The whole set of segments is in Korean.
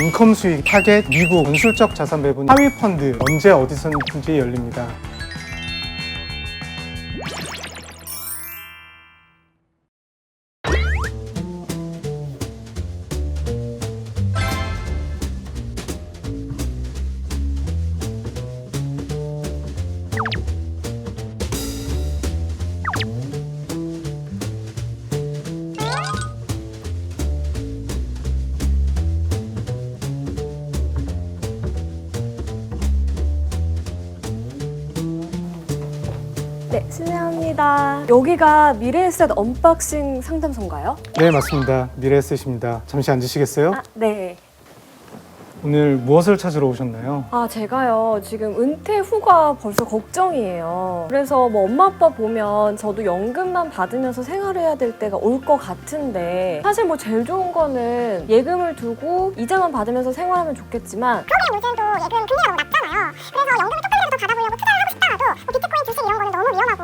인컴 수익 타겟 미국 건술적 자산 배분 하위 펀드 언제 어디서든지 열립니다. 실례합니다. 여기가 미래에셋 언박싱 상담소인가요? 네 맞습니다. 미래에셋입니다. 잠시 앉으시겠어요? 아, 네. 오늘 무엇을 찾으러 오셨나요? 아, 제가요, 지금 은퇴 후가 벌써 걱정이에요. 그래서 뭐 엄마 아빠 보면 저도 연금만 받으면서 생활해야 될 때가 올 것 같은데, 사실 뭐 제일 좋은 거는 예금을 두고 이자만 받으면서 생활하면 좋겠지만, 요즘도 예금 금리가 너무 낮잖아요. 그래서 연금을 조금이라도 더 받아보려고 투자를 하고 싶다가도 뭐 비트코인, 주식 이런 거는 너무 위험하고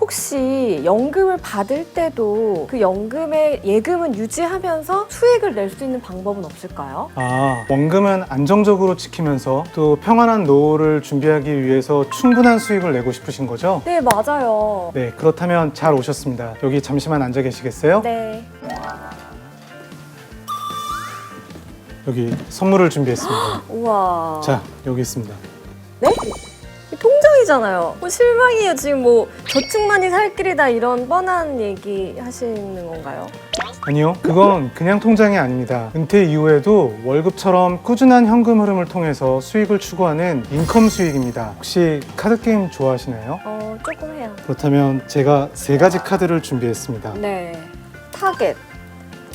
혹시 연금을 받을 때도 그 연금의 예금은 유지하면서 수익을 낼 수 있는 방법은 없을까요? 아, 원금은 안정적으로 지키면서 또 평안한 노후를 준비하기 위해서 충분한 수익을 내고 싶으신 거죠? 네, 맞아요. 네, 그렇다면 잘 오셨습니다. 여기 잠시만 앉아 계시겠어요? 네. 여기 선물을 준비했습니다. 우와. 자, 여기 있습니다. 네? 이 통장이잖아요. 뭐 실망이에요. 지금 뭐 저축만이 살 길이다 이런 뻔한 얘기 하시는 건가요? 아니요, 그건 그냥 통장이 아닙니다. 은퇴 이후에도 월급처럼 꾸준한 현금 흐름을 통해서 수익을 추구하는 인컴 수익입니다. 혹시 카드 게임 좋아하시나요? 어, 조금 해요. 그렇다면 제가 세 가지 카드를 준비했습니다. 네. 타겟,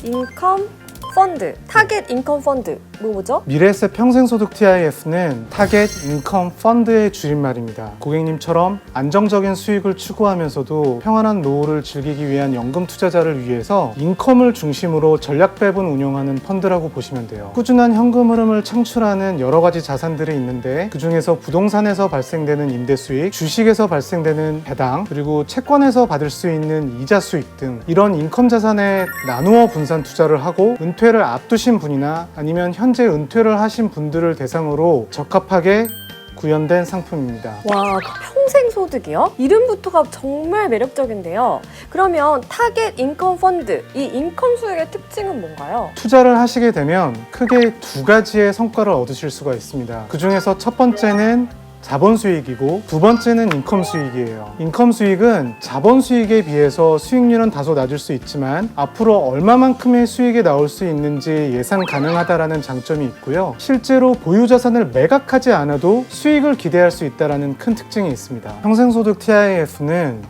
인컴, 펀드. 타겟 인컴 펀드. 뭐 뭐죠? 미래에셋 평생소득 TIF는 타겟 인컴 펀드의 줄임말입니다. 고객님처럼 안정적인 수익을 추구하면서도 평안한 노후를 즐기기 위한 연금 투자자를 위해서 인컴을 중심으로 전략 배분 운영하는 펀드라고 보시면 돼요. 꾸준한 현금 흐름을 창출하는 여러 가지 자산들이 있는데 그 중에서 부동산에서 발생되는 임대 수익, 주식에서 발생되는 배당, 그리고 채권에서 받을 수 있는 이자 수익 등 이런 인컴 자산에 나누어 분산 투자를 하고 은퇴를 앞두신 분이나 아니면 현재 은퇴를 하신 분들을 대상으로 적합하게 구현된 상품입니다. 와, 그 평생 소득이요? 이름부터가 정말 매력적인데요. 그러면 타겟 인컴 펀드, 이 인컴 수익의 특징은 뭔가요? 투자를 하시게 되면 크게 두 가지의 성과를 얻으실 수가 있습니다. 그 중에서 첫 번째는 자본 수익이고 두 번째는 인컴 수익이에요. 인컴 수익은 자본 수익에 비해서 수익률은 다소 낮을 수 있지만 앞으로 얼마만큼의 수익이 나올 수 있는지 예상 가능하다라는 장점이 있고요. 실제로 보유 자산을 매각하지 않아도 수익을 기대할 수 있다라는 큰 특징이 있습니다. 평생소득 TIF는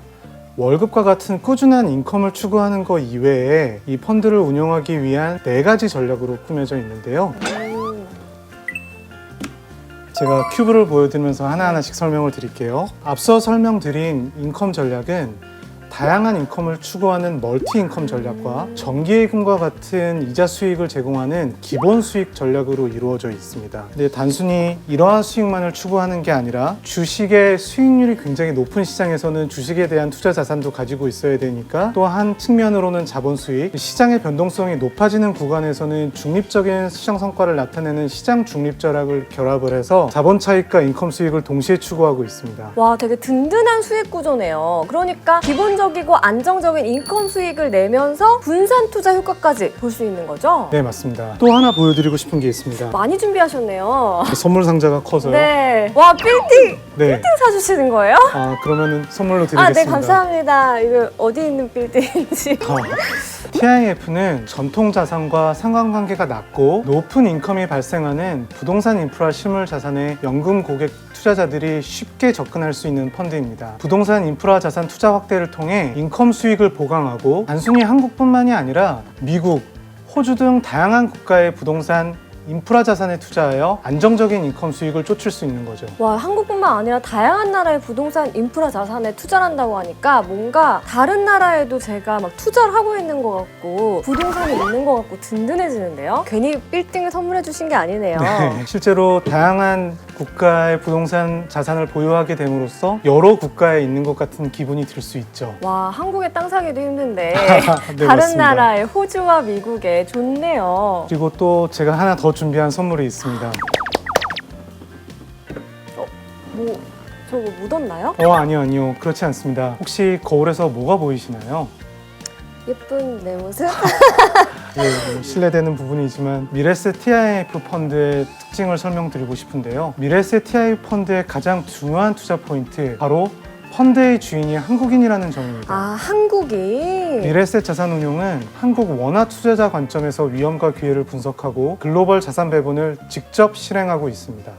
월급과 같은 꾸준한 인컴을 추구하는 것 이외에 이 펀드를 운영하기 위한 네 가지 전략으로 꾸며져 있는데요. 음, 제가 큐브를 보여드리면서 하나하나씩 설명을 드릴게요. 앞서 설명드린 인컴 전략은 다양한 인컴을 추구하는 멀티 인컴 전략과 정기예금과 같은 이자 수익을 제공하는 기본 수익 전략으로 이루어져 있습니다. 근데 단순히 이러한 수익만을 추구하는 게 아니라 주식의 수익률이 굉장히 높은 시장에서는 주식에 대한 투자 자산도 가지고 있어야 되니까 또 한 측면으로는 자본 수익, 시장의 변동성이 높아지는 구간에서는 중립적인 시장 성과를 나타내는 시장 중립 전략을 결합을 해서 자본 차익과 인컴 수익을 동시에 추구하고 있습니다. 와, 되게 든든한 수익 구조네요. 그러니까 기본 적이고 안정적인 인컴 수익을 내면서 분산 투자 효과까지 볼 수 있는 거죠? 네, 맞습니다. 또 하나 보여드리고 싶은 게 있습니다. 많이 준비하셨네요. 선물 상자가 커서요. 네. 와, 빌딩! 네. 빌딩 사주시는 거예요? 아, 그러면은 선물로 드리겠습니다. 아, 네, 감사합니다. 이거 어디 있는 빌딩인지. 아, TIF는 전통 자산과 상관관계가 낮고 높은 인컴이 발생하는 부동산 인프라 실물 자산에 연금 고객 투자자들이 쉽게 접근할 수 있는 펀드입니다. 부동산 인프라 자산 투자 확대를 통해 인컴 수익을 보강하고 단순히 한국뿐만이 아니라 미국, 호주 등 다양한 국가의 부동산 인프라 자산에 투자하여 안정적인 인컴 수익을 쫓을 수 있는 거죠. 와, 한국뿐만 아니라 다양한 나라의 부동산 인프라 자산에 투자를 한다고 하니까 뭔가 다른 나라에도 제가 막 투자를 하고 있는 것 같고 부동산이 있는 것 같고 든든해지는데요. 괜히 빌딩을 선물해 주신 게 아니네요. 네, 실제로 다양한 국가의 부동산 자산을 보유하게 됨으로써 여러 국가에 있는 것 같은 기분이 들 수 있죠. 와, 한국에 땅 사기도 힘든데 네, 다른 맞습니다. 나라의 호주와 미국에 좋네요. 그리고 또 제가 하나 더 준비한 선물이 있습니다. 뭐 저거 묻었나요? 어 아니요 아니요 그렇지 않습니다. 혹시 거울에서 뭐가 보이시나요? 예쁜 내 모습? 예, 뭐 실례되는 부분이지만 미래세 TIF 펀드의 특징을 설명드리고 싶은데요. 미래세 TIF 펀드의 가장 중요한 투자 포인트 바로 펀드의 주인이 한국인이라는 점입니다. 아, 한국이 미래세 자산운용은 한국 원화 투자자 관점에서 위험과 기회를 분석하고 글로벌 자산 배분을 직접 실행하고 있습니다.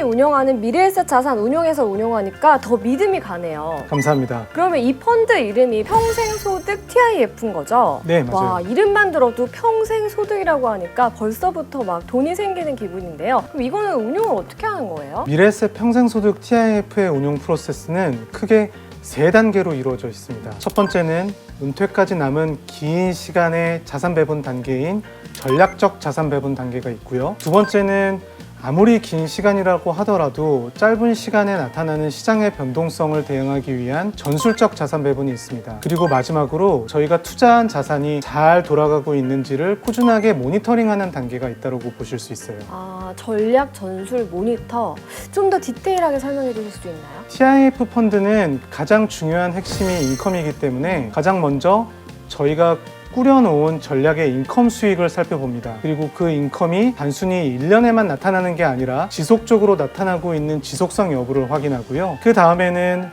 한국인이 운영하는 미래에셋 자산 운용에서 운용하니까 더 믿음이 가네요. 감사합니다. 그러면 이 펀드 이름이 평생소득 TIF인 거죠? 네, 맞아요. 와, 이름만 들어도 평생소득이라고 하니까 벌써부터 막 돈이 생기는 기분인데요. 그럼 이거는 운용을 어떻게 하는 거예요? 미래세 평생소득 TIF의 운용 프로세스는 크게 세 단계로 이루어져 있습니다. 첫 번째는 은퇴까지 남은 긴 시간의 자산 배분 단계인 전략적 자산 배분 단계가 있고요. 두 번째는 아무리 긴 시간이라고 하더라도 짧은 시간에 나타나는 시장의 변동성을 대응하기 위한 전술적 자산 배분이 있습니다. 그리고 마지막으로 저희가 투자한 자산이 잘 돌아가고 있는지를 꾸준하게 모니터링하는 단계가 있다고 보실 수 있어요. 아, 전략 전술 모니터. 좀 더 디테일하게 설명해 주실 수 있나요? TIF 펀드는 가장 중요한 핵심이 인컴이기 때문에 가장 먼저 저희가 꾸려놓은 전략의 인컴 수익을 살펴봅니다. 그리고 그 인컴이 단순히 1년에만 나타나는 게 아니라 지속적으로 나타나고 있는 지속성 여부를 확인하고요. 그 다음에는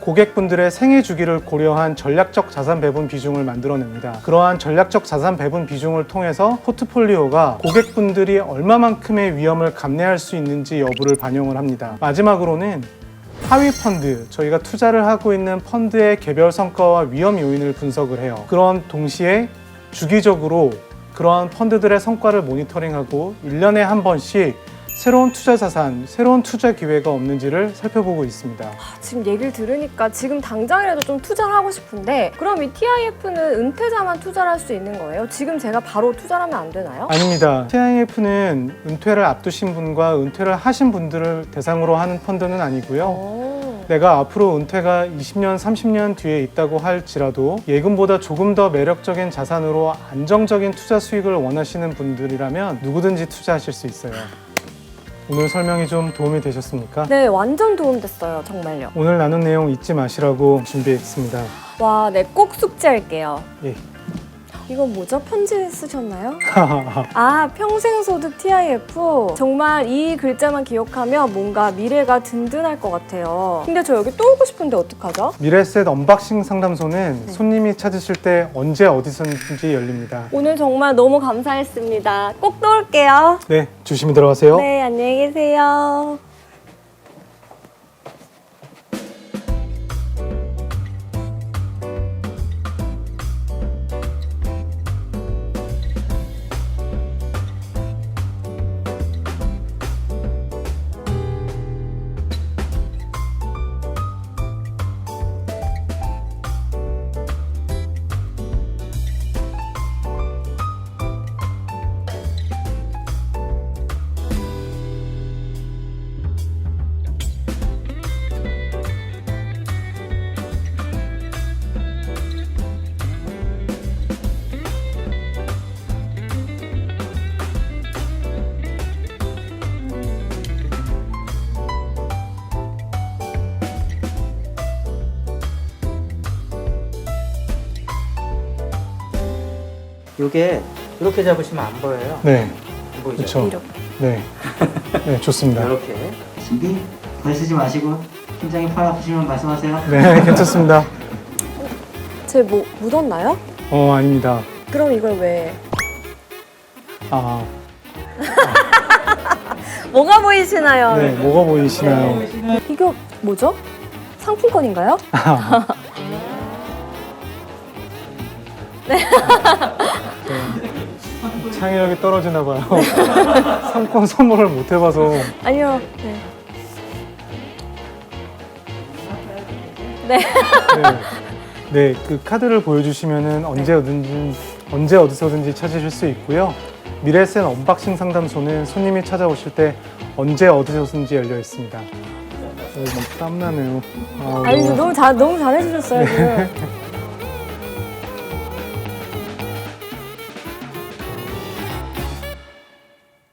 고객분들의 생애 주기를 고려한 전략적 자산 배분 비중을 만들어냅니다. 그러한 전략적 자산 배분 비중을 통해서 포트폴리오가 고객분들이 얼마만큼의 위험을 감내할 수 있는지 여부를 반영을 합니다. 마지막으로는 하위 펀드, 저희가 투자를 하고 있는 펀드의 개별 성과와 위험 요인을 분석을 해요. 그런 동시에 주기적으로 그러한 펀드들의 성과를 모니터링하고 1년에 한 번씩 새로운 투자 자산, 새로운 투자 기회가 없는지를 살펴보고 있습니다. 아, 지금 얘기를 들으니까 지금 당장이라도 좀 투자를 하고 싶은데 그럼 이 TIF는 은퇴자만 투자를 할 수 있는 거예요? 지금 제가 바로 투자를 하면 안 되나요? 아닙니다. TIF는 은퇴를 앞두신 분과 은퇴를 하신 분들을 대상으로 하는 펀드는 아니고요. 오. 내가 앞으로 은퇴가 20년, 30년 뒤에 있다고 할지라도 예금보다 조금 더 매력적인 자산으로 안정적인 투자 수익을 원하시는 분들이라면 누구든지 투자하실 수 있어요. 오늘 설명이 좀 도움이 되셨습니까? 네, 완전 도움됐어요. 정말요. 오늘 나눈 내용 잊지 마시라고 준비했습니다. 와, 네, 꼭 숙제할게요. 예. 이건 뭐죠? 편지 쓰셨나요? 아, 평생소득 TIF. 정말 이 글자만 기억하면 뭔가 미래가 든든할 것 같아요. 근데 저 여기 또 오고 싶은데 어떡하죠? 미래셋 언박싱 상담소는 손님이 찾으실 때 언제 어디서든지 열립니다. 오늘 정말 너무 감사했습니다. 꼭 또 올게요. 네, 조심히 들어가세요. 네, 안녕히 계세요. 이게 이렇게 잡으시면 안 보여요. 네, 보이죠? 그렇죠. 이렇게. 네, 네, 좋습니다. 이렇게. 시비 걸 쓰지 마시고 심장이 팔 아프시면 말씀하세요. 네, 괜찮습니다. 제뭐 묻었나요? 어, 아닙니다. 그럼 이걸 왜? 아, 뭐가 보이시나요? 네, 뭐가 보이시나요? 이거 뭐죠? 상품권인가요? 창의력이 떨어지나 봐요. 상권 선물을 못 해봐서. 아니요. 네. 네. 네, 그 카드를 보여주시면은 언제 어든지 언제 어디서든지 찾으실 수 있고요. 미래센 언박싱 상담소는 손님이 찾아오실 때 언제 어디서든지 열려 있습니다. 오, 막 땀나네요. 아, 아니 너무- 너무 잘 너무 잘해주셨어요 지금.